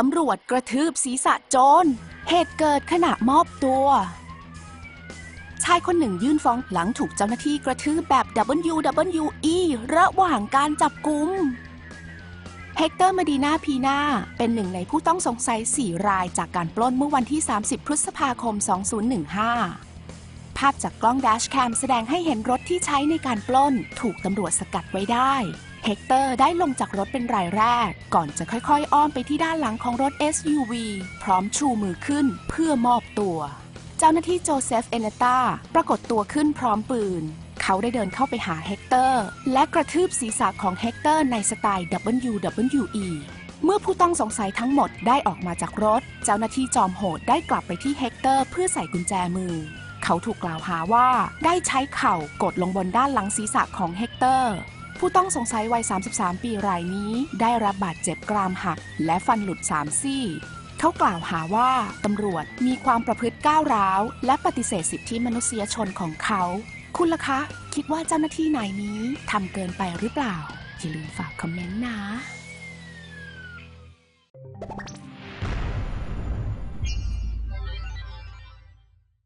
ตำรวจกระทืบศีรษะโจร เหตุเกิดขณะมอบตัว ชายคนหนึ่งยื่นฟ้องหลังถูกเจ้าหน้าที่กระทืบแบบ WWE ระหว่างการจับกุม เฮกเตอร์มาดีนาพีนาเป็นหนึ่งในผู้ต้องสงสัย 4 รายจากการปล้นเมื่อวันที่ 30 พฤษภาคม 2015 ภาพจากกล้องแดชแคมแสดงให้เห็นรถที่ใช้ในการปล้น ถูกตำรวจสกัดไว้ได้เฮกเตอร์ได้ลงจากรถเป็นรายแรก ก่อนจะค่อยๆ อ้อมไปที่ด้านหลังของรถ SUV พร้อมชูมือขึ้นเพื่อมอบตัว เจ้าหน้าที่โจเซฟเอเนตาปรากฏตัวขึ้นพร้อมปืน เขาได้เดินเข้าไปหาเฮกเตอร์ และกระทืบศีรษะของเฮกเตอร์ในสไตล์ WWE เมื่อผู้ต้องสงสัยทั้งหมดได้ออกมาจากรถ เจ้าหน้าที่จอมโหดได้กลับไปที่เฮกเตอร์เพื่อใส่กุญแจมือ เขาถูกกล่าวหาว่าได้ใช้เข่ากดลงบนด้านหลังศีรษะของเฮกเตอร์ ผู้ต้องสงสัยวัย 33 ปีรายนี้ ได้รับบาดเจ็บกรามหัก และฟันหลุด 3 ซี่ เขากล่าวหาว่าตำรวจมีความประพฤติก้าวร้าว และปฏิเสธสิทธิมนุษยชนของเขา คุณล่ะคะ คิดว่าเจ้าหน้าที่นายนี้ทำเกินไปหรือเปล่า อย่าลืมฝากคอมเมนต์นะ